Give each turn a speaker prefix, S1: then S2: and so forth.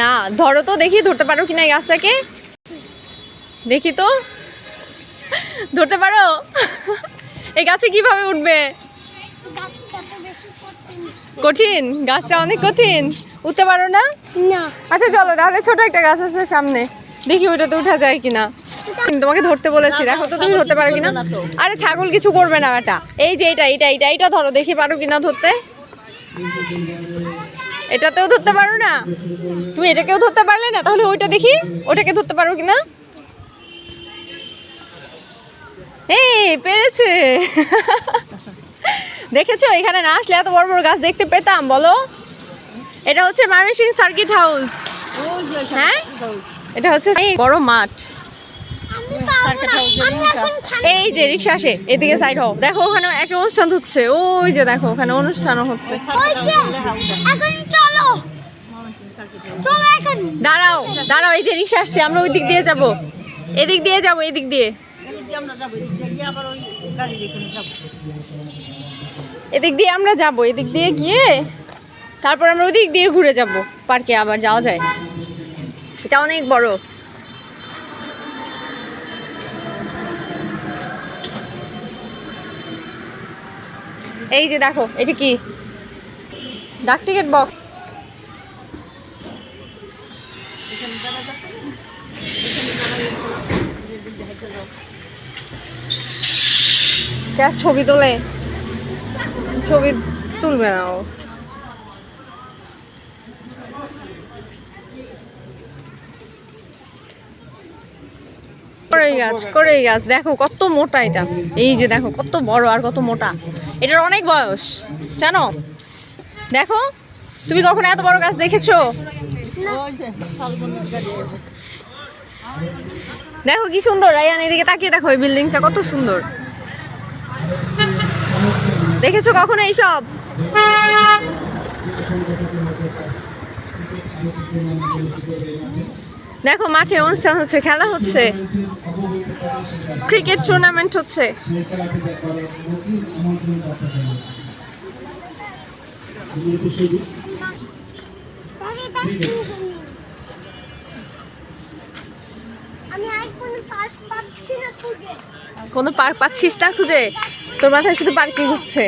S1: না ধরো তো দেখি ধরতে পারো কিনা এই গাছটাকে? দেখি তো। ধরতে পারো? এই গাছে কীভাবে উঠবে? কঠিন? গাছটা অনেক কঠিন। উঠতে পারো না? আচ্ছা চলো তাহলে ছোট একটা গাছ আছে সামনে। দেখি ওইটাতে উঠা যায় কিনা। তোমাকে ধরতে বলেছি দেখো তো তুমি ধরতে পারো কিনা। আরে ছাগল কিছু করবে না এটা এই যে এটা এটা এটা এটা ধরো দেখি পারো কিনা ধরতে? এটাতেও ধরতে পারো না? তুমি এটাকেও ধরতে পারলে না? তাহলে ওইটা দেখি ওটাকে ধরতে পারো কিনা? এই পেরেছে। দেখেছ? এখানে না আসলে এত বড় বড় গাছ দেখতে পেতাম বলো? এটা হচ্ছে ময়মনসিং সার্কিট হাউস। হ্যাঁ? এটা হচ্ছে বড় মাঠ। এই যে রিক্সা আসে এদিকে সাইড হও। দেখো ওখানে একটা অনুষ্ঠান হচ্ছে। ওই যে দেখো ওখানে অনুষ্ঠানও হচ্ছে।
S2: হয়েছে এখন চলো। চলো এখন।
S1: দাঁড়াও দাঁড়াও এই যে রিক্সা আসছে আমরা ওই দিক দিয়ে যাব। এদিক দিয়ে যাব এদিক দিয়ে। এদিক দিয়ে আমরা যাব এদিক দিয়ে গিয়ে তারপর আমরা ওদিক দিয়ে ঘুরে যাব। পার্কে আবার যাওয়া যায়। এটা অনেক বড়। এই যে দেখো এটা কি? ডাক টিকিট বক্স ছবি তোলে? ছবি তুলবে না ও। করেই গাছ করেই গাছ। দেখো কত মোটা এটা। এই যে দেখো, কত বড় আর কত মোটা। এটার অনেক বয়স। জানো? দেখো, তুমি কখনো এত বড় গাছ দেখেছ? দেখো কি সুন্দর। রায়ান, এদিকে তাকিয়ে দেখো এই বিল্ডিংটা, কত সুন্দর। দেখেছ কখনো এইসব? দেখো মাঠে অনুষ্ঠান হচ্ছে, খেলা হচ্ছে। ক্রিকেট টুর্নামেন্ট হচ্ছে। কোনো পার্ক পাচ্ছিস না খুঁজে? তোর মাথায় শুধু পার্কিং হচ্ছে